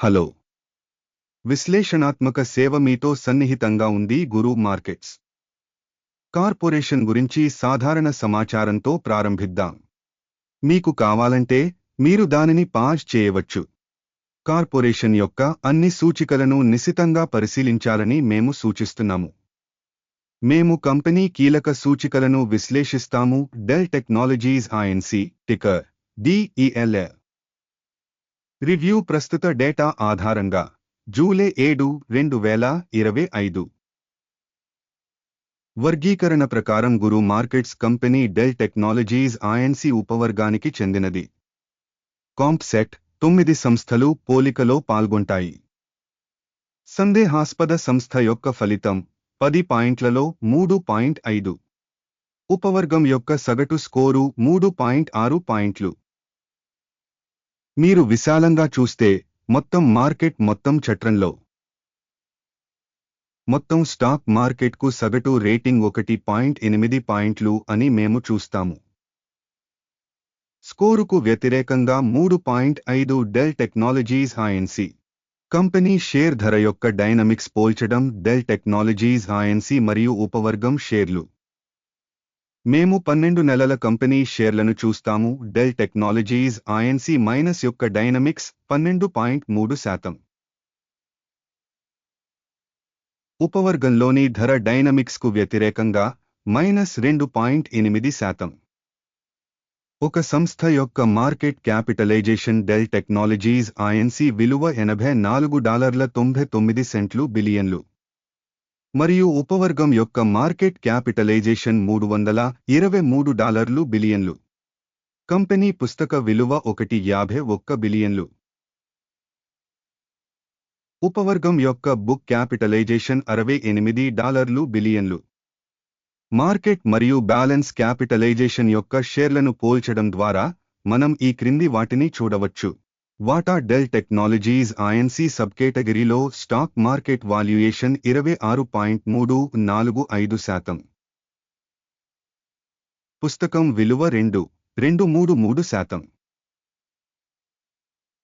Hello. విశ్లేషణాత్మక సేవ మీతో సన్నిహితంగా ఉంది గురు మార్కెట్స్. కార్పొరేషన్ గురించి సాధారణ సమాచారంతో ప్రారంభిద్దాం. మీకు కావాలంటే మీరు దానిని పాజ్ చేయవచ్చు. కార్పొరేషన్ యొక్క అన్ని సూచికలను నిశితంగా పరిశీలించాలని మేము సూచిస్తున్నాము. మేము కంపెనీ కీలక సూచికలను విశ్లేషిస్తాము. Dell Technologies INC ticker DELA review ప్రస్తుత డేటా ఆధారంగా జూలై ఏడు రెండు వేల ఇరవై ఐదు. వర్గీకరణ ప్రకారం Guru Markets company Dell Technologies INC ఉపవర్గానికి చెందినది. కాంప్సెట్ తొమ్మిది సంస్థలు పోలికలో పాల్గొంటాయి. సందేహాస్పద సంస్థ యొక్క ఫలితం పది పాయింట్లలో మూడు పాయింట్ ఐదు. ఉపవర్గం యొక్క సగటు స్కోరు మూడు పాయింట్ ఆరు పాయింట్లు. మీరు విశాలంగా చూస్తే మొత్తం మార్కెట్ మొత్తం చట్రంలో. మొత్తం స్టాక్ మార్కెట్కు సగటు రేటింగ్ ఒకటి పాయింట్ ఎనిమిది పాయింట్లు అని మేము చూస్తాము. స్కోరుకు వ్యతిరేకంగా మూడు పాయింట్ ఐదు Dell Technologies INC company share ధర యొక్క డైనమిక్స్ పోల్చడం డెల్ టెక్నాలజీస్ ఐఎన్సి మరియు ఉపవర్గం షేర్లు. మేము పన్నెండు నెలల కంపెనీ షేర్లను చూస్తాము. డెల్ టెక్నాలజీస్ ఐఎన్సి మైనస్ యొక్క డైనమిక్స్ పన్నెండు పాయింట్ మూడు శాతం. ఉపవర్గంలోని ధర డైనమిక్స్కు వ్యతిరేకంగా మైనస్ రెండు పాయింట్ ఎనిమిది శాతం. ఒక సంస్థ యొక్క market capitalization Dell Technologies INC విలువ ఎనభై నాలుగు డాలర్ల తొంభై తొమ్మిది సెంట్లు బిలియన్లు. మరియు ఉపవర్గం యొక్క మార్కెట్ క్యాపిటలైజేషన్ మూడు వందల ఇరవై మూడు డాలర్లు బిలియన్లు. కంపెనీ పుస్తక విలువ ఒకటి యాభై ఒక్క బిలియన్లు. ఉపవర్గం యొక్క బుక్ క్యాపిటలైజేషన్ అరవై ఎనిమిది డాలర్లు బిలియన్లు. మార్కెట్ మరియు బ్యాలెన్స్ క్యాపిటలైజేషన్ యొక్క షేర్లను పోల్చడం ద్వారా మనం ఈ క్రింది వాటిని చూడవచ్చు. వాటా డెల్ టెక్నాలజీస్ ఐఎన్సి సబ్ కేటగిరీలో స్టాక్ మార్కెట్ వాల్యుయేషన్ ఇరవై ఆరు పాయింట్ మూడు నాలుగు ఐదు శాతం. పుస్తకం విలువ రెండు రెండు మూడు మూడు శాతం.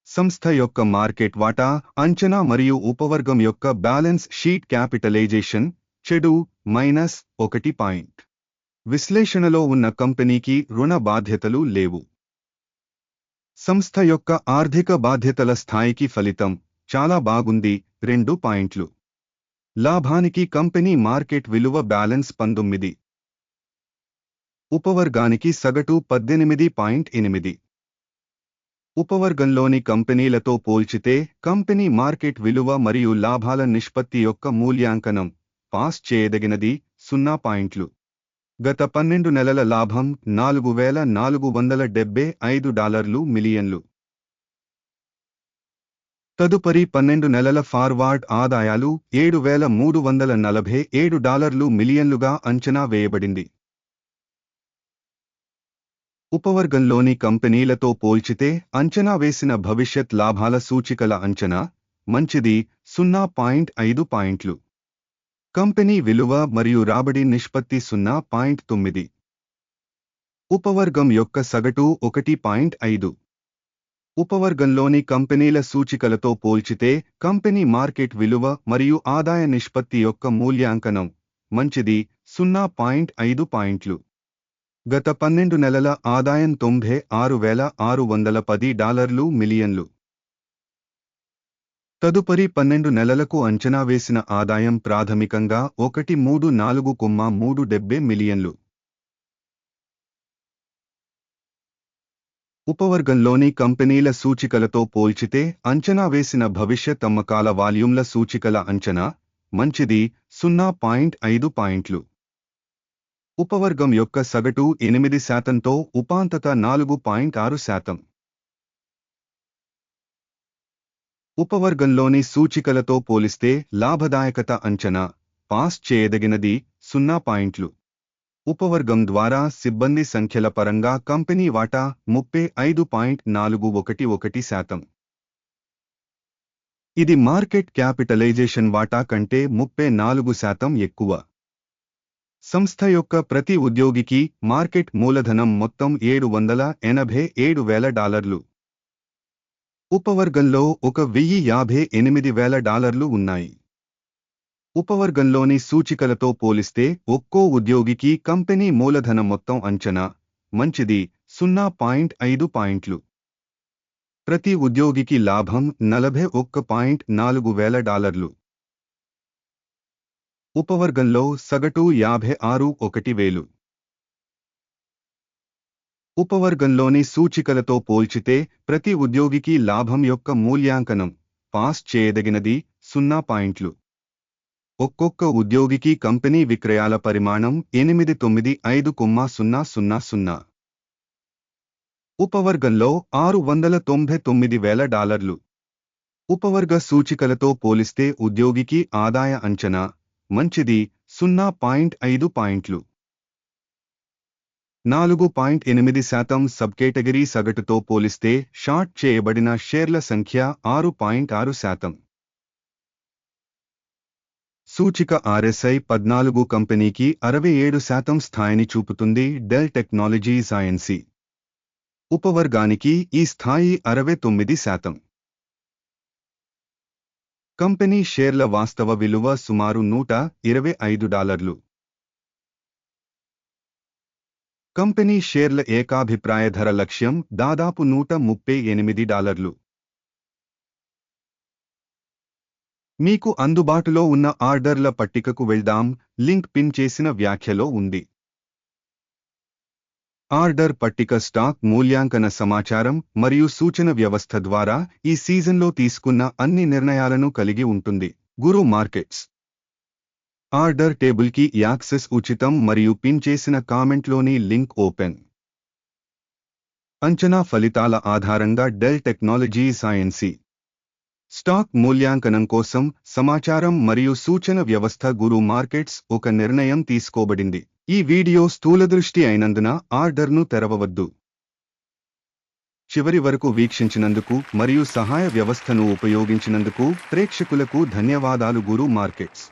సంస్థ యొక్క మార్కెట్ వాటా అంచనా మరియు ఉపవర్గం యొక్క బ్యాలెన్స్ షీట్ క్యాపిటలైజేషన్ చెడు మైనస్ ఒకటి పాయింట్. విశ్లేషణలో ఉన్న కంపెనీకి రుణ బాధ్యతలు లేవు. సంస్థ యొక్క ఆర్థిక బాధ్యతల స్థాయికి ఫలితం చాలా బాగుంది. రెండు పాయింట్లు. లాభానికి కంపెనీ మార్కెట్ విలువ బ్యాలెన్స్ పంతొమ్మిది. ఉపవర్గానికి సగటు పద్దెనిమిది పాయింట్ ఎనిమిది. ఉపవర్గంలోని కంపెనీలతో పోల్చితే కంపెనీ మార్కెట్ విలువ మరియు లాభాల నిష్పత్తి యొక్క మూల్యాంకనం పాస్ చేయదగినది. సున్నా పాయింట్లు. గత పన్నెండు నెలల లాభం నాలుగు వేల నాలుగు వందల డెబ్బై ఐదు డాలర్లు మిలియన్లు. తదుపరి పన్నెండు నెలల ఫార్వార్డ్ ఆదాయాలు ఏడు వేల మూడు వందల నలభై ఏడు డాలర్లు మిలియన్లుగా అంచనా వేయబడింది. ఉపవర్గంలోని కంపెనీలతో పోల్చితే అంచనా వేసిన భవిష్యత్ లాభాల సూచికల అంచనా మంచిది సున్నా పాయింట్ ఐదు పాయింట్లు. కంపెనీ విలువ మరియు రాబడి నిష్పత్తి సున్నా పాయింట్ తొమ్మిది. ఉపవర్గం యొక్క సగటు ఒకటి పాయింట్ ఐదు. ఉపవర్గంలోని కంపెనీల సూచికలతో పోల్చితే కంపెనీ మార్కెట్ విలువ మరియు ఆదాయ నిష్పత్తి యొక్క మూల్యాంకనం మంచిది సున్నా పాయింట్ ఐదు పాయింట్లు. గత పన్నెండు నెలల ఆదాయం తొంభై ఆరు వేల ఆరు వందల పది డాలర్లు మిలియన్లు. తదుపరి పన్నెండు నెలలకు అంచనా వేసిన ఆదాయం ప్రాథమికంగా ఒకటి మూడు నాలుగు కొమ్మ మూడు డెబ్బై మిలియన్లు. ఉపవర్గంలోని కంపెనీల సూచికలతో పోల్చితే అంచనా వేసిన భవిష్యత్ అమ్మకాల వాల్యూమ్ల సూచికల అంచనా మంచిది సున్నా పాయింట్ ఐదు పాయింట్లు. ఉపవర్గం యొక్క సగటు ఎనిమిది శాతంతో ఉపాంతత నాలుగు పాయింట్ ఆరు శాతం. ఉపవర్గంలోని సూచికలతో పోలిస్తే లాభదాయకత అంచనా పాస్ చేయదగినది సున్నా పాయింట్లు. ఉపవర్గం ద్వారా సిబ్బంది సంఖ్యల పరంగా కంపెనీ వాటా ముప్పై ఐదు పాయింట్ నాలుగు ఒకటి ఒకటి శాతం. ఇది మార్కెట్ క్యాపిటలైజేషన్ వాటా కంటే ముప్పై నాలుగు శాతం ఎక్కువ. సంస్థ యొక్క ప్రతి ఉద్యోగికి మార్కెట్ మూలధనం మొత్తం ఏడు వందల ఎనభై ఏడు వేల డాలర్లు. ఉపవర్గంలో ఒక వెయ్యి యాభై ఎనిమిది వేల డాలర్లు ఉన్నాయి. ఉపవర్గంలోని సూచికలతో పోలిస్తే ఒక్కో ఉద్యోగికి కంపెనీ మూలధన మొత్తం అంచనా మంచిది సున్నా పాయింట్ ఐదు పాయింట్లు. ప్రతి ఉద్యోగికి లాభం నలభై ఒక్క పాయింట్ నాలుగు వేల డాలర్లు. ఉపవర్గంలో సగటు యాభై ఆరు ఒకటి వేలు. ఉపవర్గంలోని సూచికలతో పోల్చితే ప్రతి ఉద్యోగికి లాభం యొక్క మూల్యాంకనం పాస్ చేయదగినది సున్నా పాయింట్లు. ఒక్కొక్క ఉద్యోగికి కంపెనీ విక్రయాల పరిమాణం ఎనిమిది తొమ్మిది ఐదు కొమ్మా సున్నా సున్నా సున్నా. ఉపవర్గంలో ఆరు వందల తొంభై తొమ్మిది వేల డాలర్లు. ఉపవర్గ సూచికలతో పోలిస్తే ఉద్యోగికి ఆదాయ అంచనా మంచిది సున్నా పాయింట్ ఐదు పాయింట్లు. నాలుగు పాయింట్ ఎనిమిది శాతం సబ్ కేటగిరీ సగటుతో పోలిస్తే షార్ట్ చేయబడిన షేర్ల సంఖ్య ఆరు పాయింట్ ఆరు శాతం. సూచిక ఆర్ఎస్ఐ పద్నాలుగు కంపెనీకి అరవై ఏడు శాతం స్థాయిని చూపుతుంది డెల్ టెక్నాలజీస్ సైన్సీ ఉపవర్గానికి ఈ స్థాయి అరవై తొమ్మిది శాతం. కంపెనీ షేర్ల వాస్తవ విలువ సుమారు నూట ఇరవై ఐదు డాలర్లు. కంపెనీ షేర్ల ఏకాభిప్రాయ ధర లక్ష్యం దాదాపు నూట ముప్పై ఎనిమిది డాలర్లు. మీకు అందుబాటులో ఉన్న ఆర్డర్ల పట్టికకు వెళ్దాం లింక్ పిన్ చేసిన వ్యాఖ్యలో ఉంది. ఆర్డర్ పట్టిక స్టాక్ మూల్యాంకన సమాచారం మరియు సూచన వ్యవస్థ ద్వారా ఈ సీజన్లో తీసుకున్న అన్ని నిర్ణయాలను కలిగి ఉంటుంది. గురు మార్కెట్స్ ఆర్డర్ టేబుల్కి యాక్సెస్ ఉచితం మరియు పిన్ చేసిన కామెంట్లోని లింక్ ఓపెన్. అంచనా ఫలితాల ఆధారంగా డెల్ టెక్నాలజీ సైన్సీ. స్టాక్ మూల్యాంకనం కోసం సమాచారం మరియు సూచన వ్యవస్థ గురు మార్కెట్స్ ఒక నిర్ణయం తీసుకోబడింది. ఈ వీడియో స్థూలదృష్టి అయినందున ఆర్డర్ను తెరవవద్దు. చివరి వరకు వీక్షించినందుకు మరియు సహాయ వ్యవస్థను ఉపయోగించినందుకు ప్రేక్షకులకు ధన్యవాదాలు గురు మార్కెట్స్.